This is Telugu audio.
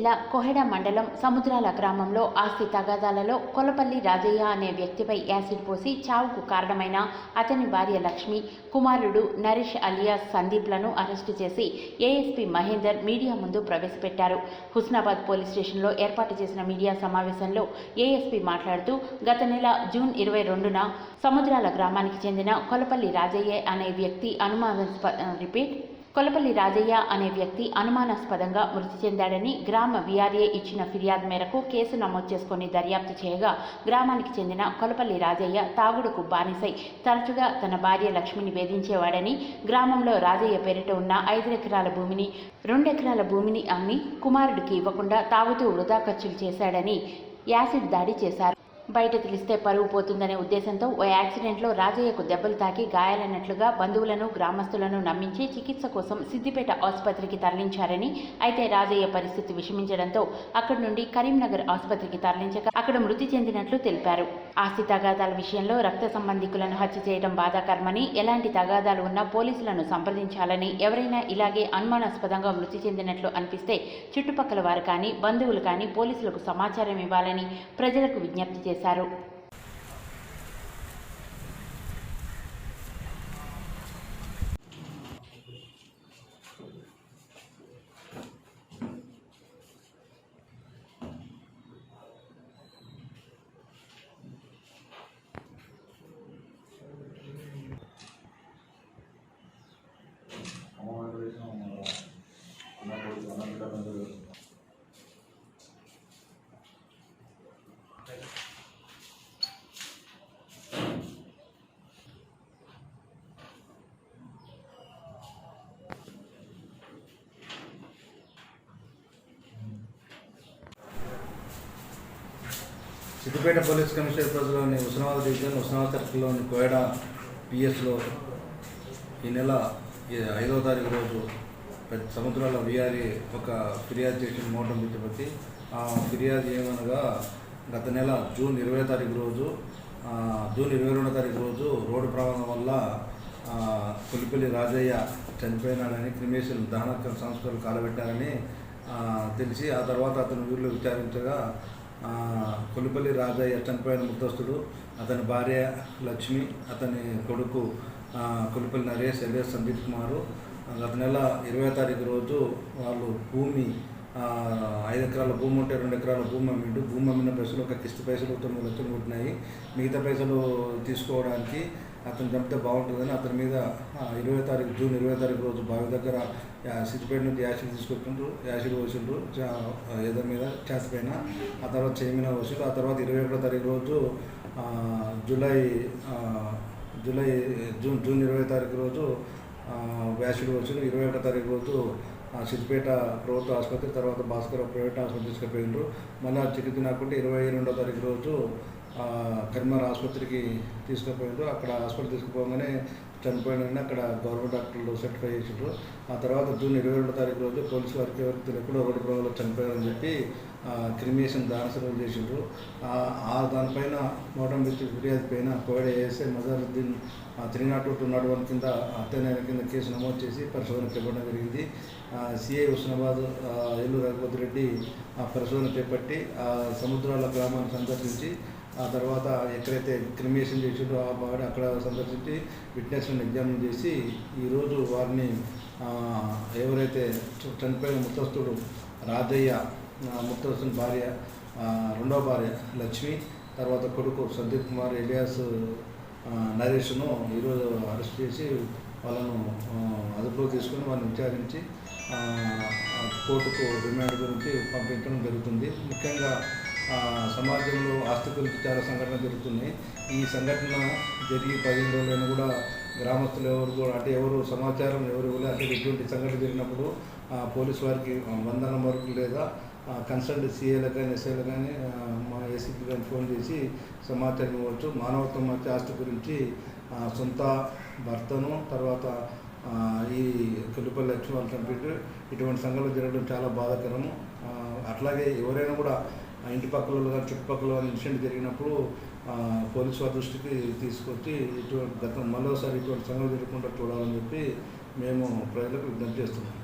జిల్లా కొహెడ మండలం సముద్రాల గ్రామంలో ఆస్తి తగాదాలలో కొలపల్లి రాజయ్య అనే వ్యక్తిపై యాసిడ్ పోసి చావుకు కారణమైన అతని భార్య లక్ష్మి కుమారుడు నరేష్ అలియాస్ సందీప్లను అరెస్టు చేసి ఏఎస్పీ మహేందర్ మీడియా ముందు ప్రవేశపెట్టారు. హుస్నాబాద్ పోలీస్ స్టేషన్లో ఏర్పాటు చేసిన మీడియా సమావేశంలో ఏఎస్పీ మాట్లాడుతూ గత నెల జూన్ ఇరవై రెండున సముద్రాల గ్రామానికి చెందిన కొలపల్లి రాజయ్య అనే వ్యక్తి అనుమానాస్పద రిపీట్ కొలపల్లి రాజయ్య అనే వ్యక్తి అనుమానాస్పదంగా మృతి చెందాడని గ్రామ వీఆర్ఏ ఇచ్చిన ఫిర్యాదు మేరకు కేసు నమోదు చేసుకుని దర్యాప్తు చేయగా గ్రామానికి చెందిన కొలపల్లి రాజయ్య తాగుడుకు బానిసై తరచుగా తన భార్య లక్ష్మిని వేధించేవాడని గ్రామంలో రాజయ్య పేరిట ఉన్న ఐదు ఎకరాల భూమిని రెండెకరాల భూమిని అమ్మి కుమారుడికి ఇవ్వకుండా తాగుతూ వృధా ఖర్చులు చేశాడని యాసిడ్ దాడి చేశారు. బయట తెలిస్తే పరువు పోతుందనే ఉద్దేశంతో ఓ యాక్సిడెంట్లో రాజయ్యకు దెబ్బలు తాకి గాయాలైనట్లుగా బంధువులను గ్రామస్తులను నమ్మించి చికిత్స కోసం సిద్దిపేట ఆసుపత్రికి తరలించారని అయితే రాజయ్య పరిస్థితి విషమించడంతో అక్కడి నుండి కరీంనగర్ ఆసుపత్రికి తరలించగా అక్కడ మృతి చెందినట్లు తెలిపారు. ఆస్తి తగాదాల విషయంలో రక్త సంబంధికులను హత్య చేయడం బాధాకరమని ఎలాంటి తగాదాలు ఉన్నా పోలీసులను సంప్రదించాలని ఎవరైనా ఇలాగే అనుమానాస్పదంగా మృతి చెందినట్లు అనిపిస్తే చుట్టుపక్కల వారు కానీ బంధువులు కానీ పోలీసులకు సమాచారం ఇవ్వాలని ప్రజలకు విజ్ఞప్తి చేశారు. empezaron సిద్దిపేట పోలీస్ కమిషనర్ పరిధిలోని ఉస్మానాబాద్ డివిజన్ ఉస్మానాబాద్ సర్కిల్లోని కోయడా పిఎస్లో ఈ నెల ఐదవ తారీఖు రోజు పెద్ద సముద్రాల విఆర్ఏ ఒక ఫిర్యాదు చేసిన మోటం పిచ్చిపతి ఆ ఫిర్యాదు ఏమనగా గత నెల జూన్ ఇరవై తారీఖు రోజు జూన్ ఇరవై రెండో తారీఖు రోజు రోడ్డు ప్రమాదం వల్ల పులిపల్లి రాజయ్య చనిపోయినాడని క్రిమేషన్ దహన సంస్కరణ కాలబెట్టారని తెలిసి ఆ తర్వాత అతను ఊళ్ళో విచారించగా కొలిపల్లి రాజయ్య చనిపోయిన ముద్దస్తుడు అతని భార్య లక్ష్మి అతని కొడుకు ఆ, కొలిపల్లి నరేష్ ఎల్ఎస్ సందీప్ కుమారు. గత నెల ఇరవై తారీఖు రోజు వాళ్ళు భూమి ఐదు ఎకరాల భూమి ఉంటే రెండు ఎకరాల భూమి అమ్మిండు. భూమి అమ్మిన పైసలు ఒక కిస్తు పైసలు తొమ్మిది లక్షలు ఉంటున్నాయి. మిగతా పైసలు తీసుకోవడానికి అతను చంపితే బాగుంటుందని అతని మీద ఇరవై తారీఖు జూన్ ఇరవై తారీఖు రోజు బావి దగ్గర యా- సిద్దిపేట నుంచి యాసిడ్ తీసుకొచ్చిండ్రు. యాసిడ్ పోసిండ్రు. చా- మీద చేత పైన. ఆ తర్వాత చేయమిన మీద పోసిండ్రు. ఆ తర్వాత ఇరవై ఒకటో తారీఖు రోజు జూలై జూలై జూన్ జూన్ ఇరవై తారీఖు రోజు వ్యాసిడ్ యాసిడ్ పోసిండ్రు. ఇరవై ఒకటో తారీఖు రోజు సిద్దిపేట ప్రభుత్వ ఆసుపత్రి తర్వాత భాస్కర్ ప్రైవేట్ ఆసుపత్రి తీసుకుపోయిండ్రు మళ్ళీ చికిత్స నాకుంటే ఇరవై రెండో తారీఖు రోజు కరీంనగర్ ఆసుపత్రికి తీసుకుపోయిండ్రు అక్కడ హాస్పిటల్ తీసుకుపోగానే చనిపోయిన అక్కడ గవర్నమెంట్ డాక్టర్లు సర్టిఫై చేసిండ్రు ఆ తర్వాత జూన్ ఇరవై రెండో తారీఖు రోజు పోలీసు వారికి ఎవరికి తెలియకుండా రోడ్డు ప్రమాదంలో చనిపోయారని చెప్పి క్రిమినేషన్ దానసరం చేసిండ్రు. ఆ దానిపైన మోటం బిచ్చి ఫిర్యాదు పైన covid ASI Mazharuddin three not two not one కింద హత్యానేర కింద కేసు నమోదు చేసి పరిశోధన చేపట్టడం జరిగింది. సిఐ హుస్నాబాద్ ఎల్లు రఘుపతి రెడ్డి ఆ పరిశోధన చేపట్టి ఆ సముద్రాల గ్రామాన్ని సందర్శించి ఆ తర్వాత ఎక్కడైతే క్రిమినేషన్ చేసిండో ఆ బాడీ అక్కడ సందర్శించి విట్నెస్లను ఎగ్జామిన్ చేసి ఈరోజు వారిని ఎవరైతే చనిపోయిన ముత్తస్తుడు రాజయ్య ఆ, భార్య రెండవ భార్య లక్ష్మి తర్వాత కొడుకు సందీప్ కుమార్ ఎలియాస్ నరేష్ను ఈరోజు అరెస్ట్ చేసి వాళ్ళను అదుపులో తీసుకుని తీసుకొని వాళ్ళని విచారించి కోర్టుకు రిమాండ్ గురించి పంపించడం జరుగుతుంది. ముఖ్యంగా సమాజంలో ఆస్తి గురించి చాలా సంఘటన జరుగుతున్నాయి ఈ సంఘటన జరిగి పదిహేను రోజులైనా కూడా గ్రామస్తులు ఎవరు కూడా అంటే ఎవరు సమాచారం ఎవరు ఇవ్వలేదు అంటే ఇటువంటి సంఘటన జరిగినప్పుడు పోలీసు వారికి వందన వరకు లేదా కన్సల్ట్ సీఏలకు కానీ ఎస్ఐలకు కానీ మా ఏసీపీ కానీ ఫోన్ చేసి సమాచారం ఇవ్వచ్చు. మానవత్వం మధ్య ఆస్తి గురించి సొంత భర్తను తర్వాత ఈ కొల్లిపల్లి లక్ష్మి వాళ్ళు చంపి ఇటువంటి సంఘటనలు జరగడం చాలా బాధాకరము. అట్లాగే ఎవరైనా కూడా ఇంటి పక్కల కానీ చుట్టుపక్కల కానీ ఇన్సిడెంట్ జరిగినప్పుడు పోలీస్ పోలీసు వారి దృష్టికి తీసుకొచ్చి ఇటువంటి గతం మరోసారి ఇటువంటి సంఘటన జరగకుండా చూడాలని చెప్పి మేము ప్రజలకు విజ్ఞప్తి చేస్తున్నాం.